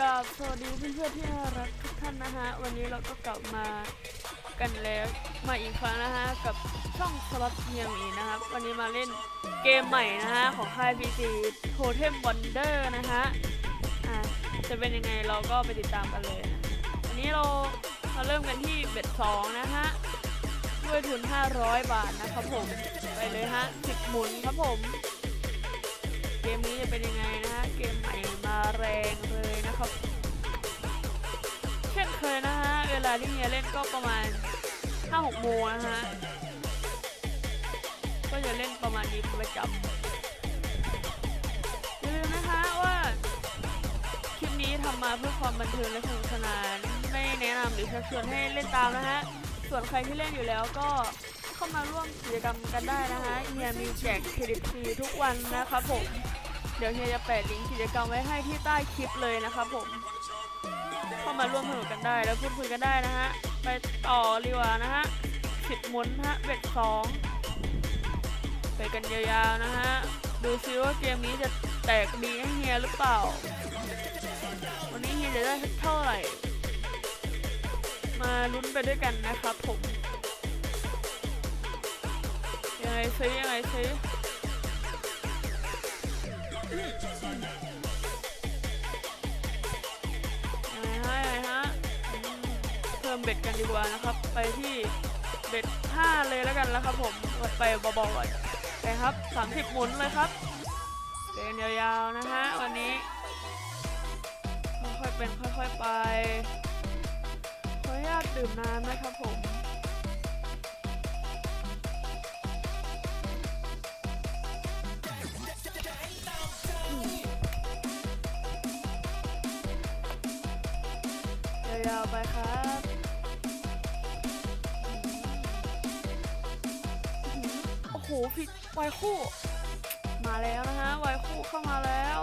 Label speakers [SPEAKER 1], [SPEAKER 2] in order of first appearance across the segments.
[SPEAKER 1] กับสวัสดีเพื่อนๆที่น่ารักทุกท่านนะฮะ วันนี้เราก็กลับมากันแล้วมาอีกครั้งนะฮะ กับช่องสล็อตเฮียงอีนะครับ วันนี้มาเล่นเกมใหม่นะฮะ ของค่าย PC Totem Wonder นะฮะ อะจะเป็นยังไงเราก็ไปติดตามกันเลยนะวันนี้เรามาเริ่มกันที่เบ็ดสองนะฮะด้วยทุน 500 บาทนะครับผม ไปเลยฮะ10หมุนครับผม เกมนี้จะเป็นยังไงนะฮะ เกมใหม่ แรงเลยนะครับ เช่นเคยนะฮะ เวลาที่เฮียเล่นก็ประมาณ5-6โมงนะฮะ ก็จะเล่นประมาณนี้เป็นประจำอย่าลืมนะคะว่า คลิปนี้ทำมาเพื่อความบันเทิงและสนุกสนานไม่แนะนำหรือชักชวนให้เล่นตามนะฮะ ส่วนใครที่เล่นอยู่แล้วก็เข้ามาร่วมกิจกรรมกันได้นะฮะเฮียมีแจกเครดิตฟรีทุกวันนะครับผม เดี๋ยวเฮียจะแปะลิงก์กิจกรรมไว้ให้ที่ใต้คลิปเลยนะครับผม เข้ามาร่วมสนุกกันได้แล้วพูดคุยกันได้นะฮะ ไปต่อดีว่านะฮะสิบหมุนฮะเบ็ดสองไปกันยาวๆนะฮะ ดูซิว่าเกมนี้จะแตกดีให้เฮียหรือเปล่า วันนี้เฮียจะได้เท่าไหร่ มาลุ้นไปด้วยกันนะครับผม ยังไงซิยังไงซิ ยังไงฮะยังไงฮะเพิ่มเบ็ดกันดีกว่านะครับ ไปที่เบ็ด5เลยแล้วกันแล้วครับผมไปเบาๆก่อนไปครับ30หมุนเลยครับเดินยาวๆนะฮะวันนี้ค่อยๆเป็นค่อยๆไปขออนุญาตดื่มน้ำนะครับผม ยาวๆไปครับโอ้โหผิดไวคู่ มาแล้วนะฮะไวคู่เข้ามาแล้ว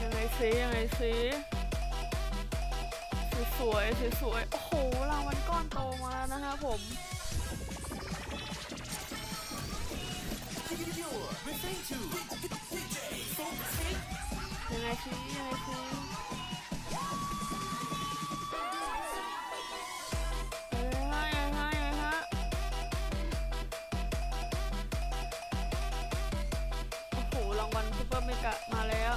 [SPEAKER 1] ยังไงซิยังไงซิสวยๆสวยๆโอ้โหรางวัลก้อนโตมาแล้วนะคะผมยังไงซิยังไงซิ โอ้โหรางวัลซูเปอร์เมกะมาแล้ว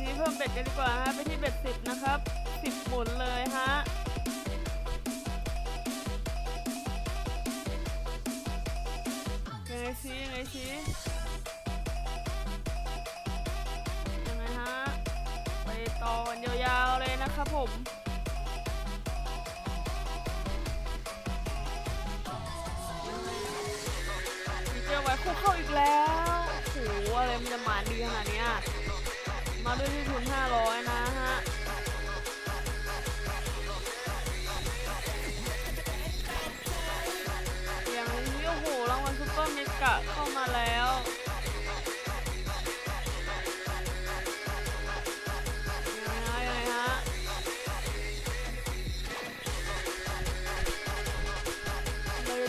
[SPEAKER 1] ที่เพิ่มเบ็ดกันดีกว่าฮะ ไปที่เบ็ดสิบนะครับสิบหมุนเลยฮะยังไงซิยังไงซิ ครับผม มีเจอไว้คู่เข้าอีกแล้วโอ้โหอะไรมันจะมาดีขนาดเนี้ยมาด้วยที่ทุน500 นะฮะอย่างนี้โอ้โหรางวัลซุปเปอร์เมกะเข้ามาแล้ว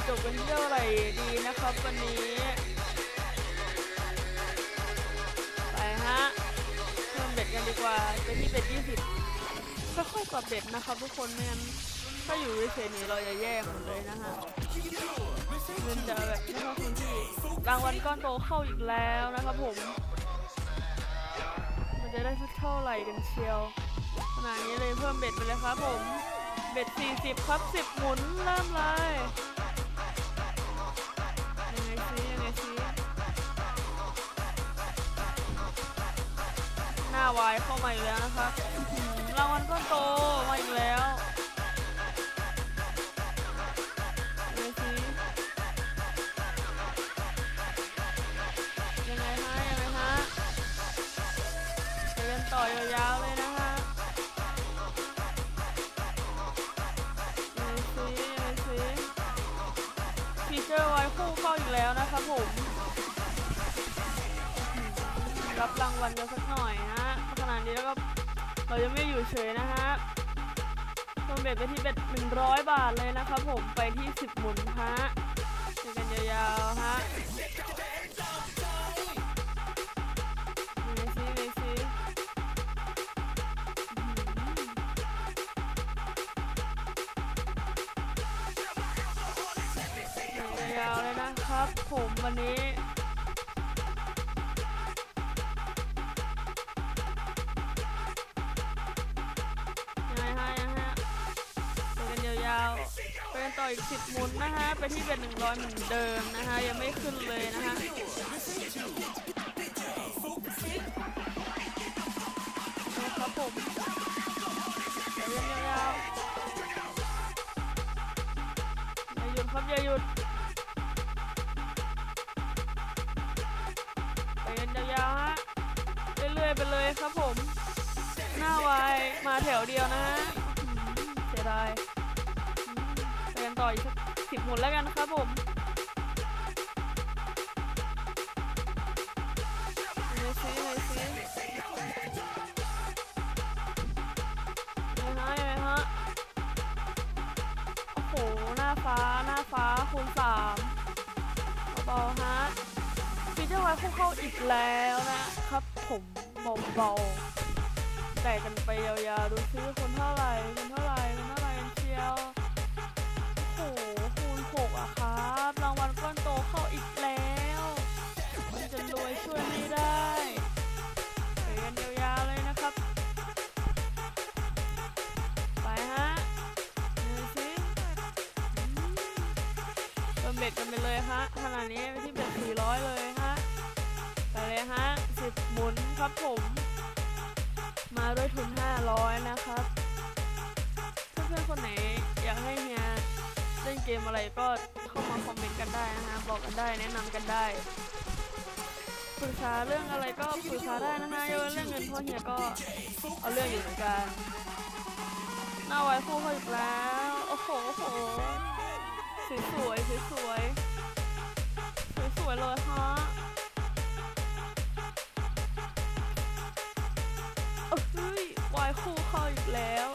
[SPEAKER 1] จบกันที่เท่าไหร่ดีนะครับวันนี้ ไปฮะเพิ่มเบ็ดกันดีกว่าไปที่เบ็ดยี่สิบค่อยๆกดเบ็ดนะครับทุกคนไม่งั้นถ้าอยู่เฉยๆนี้เราจะแย่หมดเลยนะฮะเงินจะแบบไม่เท่าคุณที่รางวัลก้อนโตเข้าอีกแล้วนะครับผม มันจะได้เท่าไหร่กันเชียวขนาดนี้เลยเพิ่มเบ็ดไปเลยครับผมเบ็ด40 ครับ 10 หมุนเริ่มเลยาวายเข้ามาอีกแล้วนะคะรางวัลก้อนโตมาอีกแล้วดูสิยังไงฮะยังไงฮะจะเล่นต่อยาวๆเลยนะคะยังไงซิยังไงซิฟีเจอร์ไว้คู่เข้าอีกแล้วนะคะผมรับรางวัลกันสักหน่อยนะฮะ นาดนี้แล้วก็เราจะไม่อยู่เฉยนะฮะรวมเบ็ดไปที่เบ็ดหนึ่งร้อยบาทเลยนะครับผมไปที่สิบหมุนฮะเจอกันยาวๆฮะยาวเลยนะครับผมวันนี้ กันต่ออีกสิบหมุนนะฮะ ไปที่เป็นหนึ่งร้อยเหมือนเดิมนะฮะ ยังไม่ขึ้นเลยนะฮะครับผมไปกันยาวๆอย่าหยุดครับอย่าหยุดไปกันยาวๆฮะ เรื่อยๆไปเลยครับผม หน้าไวมาแถวเดียวนะฮะเสียดาย กันต่ออีกสักสิบหมุนแล้วกันครับผมยังไงซิยังไงซิยังไงฮะยังไงฮะ โอ้โห หน้าฟ้า หน้าฟ้าคูณสามเบาๆฮะฟีเจอร์ไว้คู่เข้าอีกแล้วนะครับผมเบาๆแต่กันไปยาวๆ ดูซิว่าคนเท่าไหร่คนเท่าไหร่ มอะไรก็เข้ามาคอมเมนต์กันได้นะฮะบอกกันได้แนะนำกันได้ปรึกษาเรื่องอะไรก็ปรึกษาได้นะฮะยกเว้นเรื่องเงินเพราะเฮียก็เอาเรื่องอยู่เหมือนกันหน้าไว้คู่เขาอีกแล้วโอ้โหโอ้โหสวยสวยสวยสวยสวยเลยฮะเอ้ยวายคู่เขาอีกแล้ว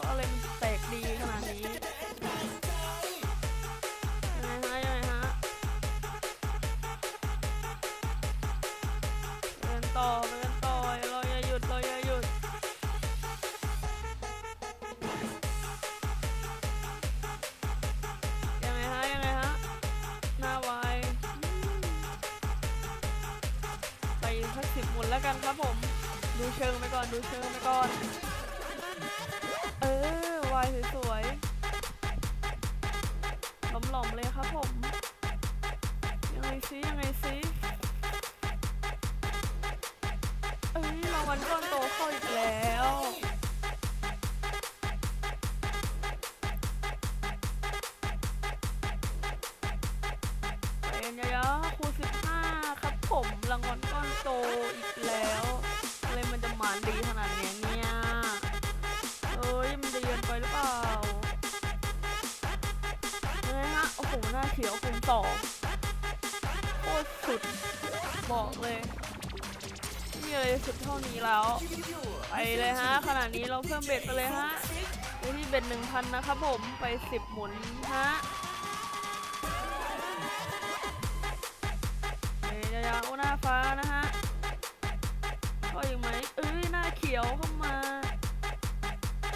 [SPEAKER 1] แล้วกันครับผม ดูเชิงไปก่อนดูเชิงไปก่อน เออวายสวยๆหลอมๆเลยครับผม ยังไงซิยังไงซิเอ้ยรางวัลก้อนโตเข้าอีกแล้ว ดีขนาดนี้เนี่ยเอ้ยมันจะเยือนไปหรือเปล่าเฮ้ยฮะโอ้โหหน้าเขียวคูณสอโคตรสุดบอกเลยมีอะไรสุดเท่านี้แล้ว ไปเลยฮะขนาดนี้เราเพิ่มเบ็ดไปเลยฮะไปที่เบ็ดหนึ่งพันนะครับผมไปสิบหมุนฮะเอ้ยยาวๆหน้าฟ้านะฮะก็ยังไหมเอ้ย เขียวเข้ามา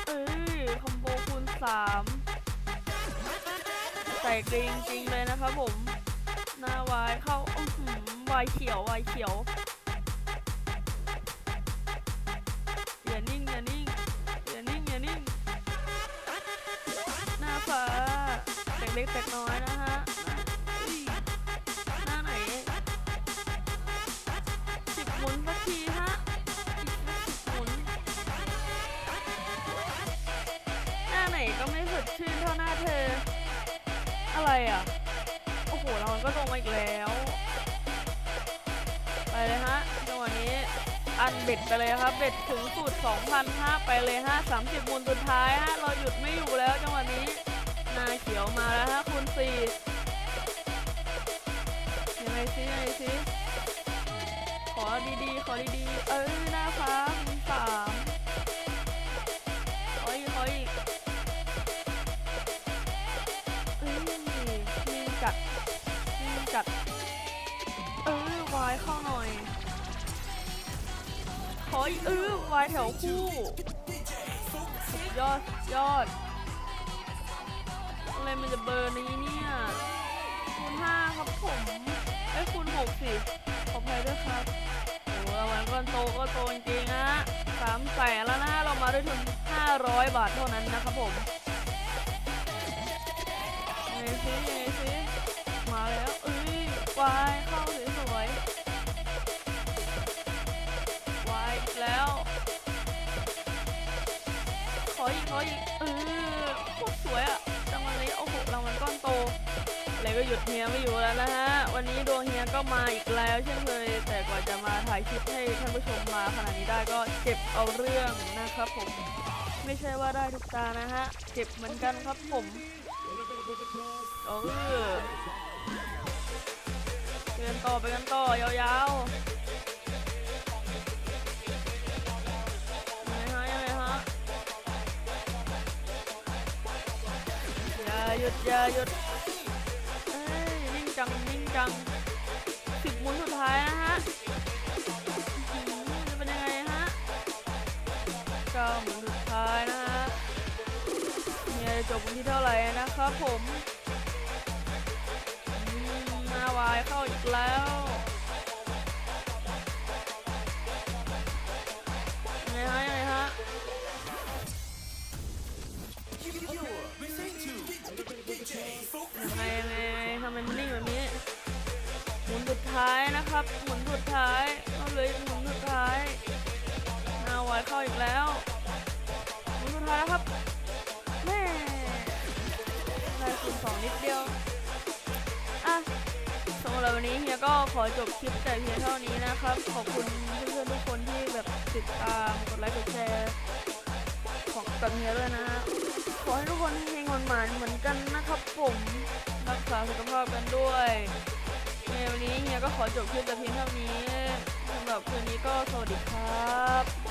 [SPEAKER 1] เอ้ยคอมโบคูณสามแตกดีจริงๆเลยนะครับผม หน้าวายเข้าอื้อหือวายเขียววายเขียวอย่านิ่งอย่านิ่งอย่านิ่งอย่านิ่งหน้าฟ้าแตกเล็กแตกน้อยนะฮะหน้าไหนสิบมุนสักทีฮะ ก็ไม่สดชื่นเท่าหน้าเธอ อะไรอะ โอ้โห เราก็ลงมาอีกแล้ว ไปเลยฮะจังหวะนี้ อันเบ็ดไปเลยครับ เบ็ดสูงสุด2,000ไปเลยฮะ30มุนสุดท้ายฮะ เราหยุดไม่อยู่แล้วจังหวะนี้ นาเขียวมาแล้วฮะคูณสี่ยังไงซิยังไงซิขอดีๆ ขอดีๆ เอ้ยหน้าฟ้า ขออีกเออวายแถวคู่ยอดยอด อะไรมันจะเบอร์นี้เนี่ยคูณห้าครับผมไอ้คูณ6สิขอภัยด้วยครับโอ้รางวัลก้อนโตก็โตจริงๆนะสามแสนแล้วนะเรามาด้วยทุน500บาทเท่านั้นนะครับผม ออีกขออีกเออโคตรสวยอะรางวัลนี้โอ้โหรางวัลก้อนโตอะไรก็หยุดเฮียไม่อยู่แล้วนะฮะ วันนี้ดวงเฮียก็มาอีกแล้วเช่นเคย แต่กว่าจะมาถ่ายคลิปให้ท่านผู้ชมมาขนาดนี้ได้ก็เจ็บเอาเรื่องนะครับผม ไม่ใช่ว่าได้ทุกตานะฮะ เจ็บเหมือนกันครับผมเออไปกันต่อไปกันต่อยาวๆ หยุดอย่าหยุดเอ้ยนิ่งจังนิ่งจังสิบหมุนสุดท้ายนะฮะจะเป็นยังไงฮะเก้าหมุนสุดท้ายนะฮะเนี่ยจะจบวันที่เท่าไหร่นะครับผมมหน้าวายเข้าอีกแล้ว ครับหมุนสุดท้ายเอาเลยหมุนสุดท้ายน้าไวเข้าอีกแล้วหมุนสุดท้ายแล้วครับแม่ได้คูณสองนิดเดียวอะสำหรับวันนี้เฮียก็ขอจบคลิปแต่เพียงเท่านี้นะครับ ขอบคุณเพื่อนๆทุกคนที่แบบติดตามกดไลค์กดแชร์ของกับเฮียด้วยนะฮะขอให้ทุกคนเฮงหวานเหมือนกันนะครับผมรักษาสุขภาพกันด้วย วันนี้เฮียก็ขอจบคลิปแต่เพียงเท่านี้สำหรับคืนนี้ก็สวัสดีครับ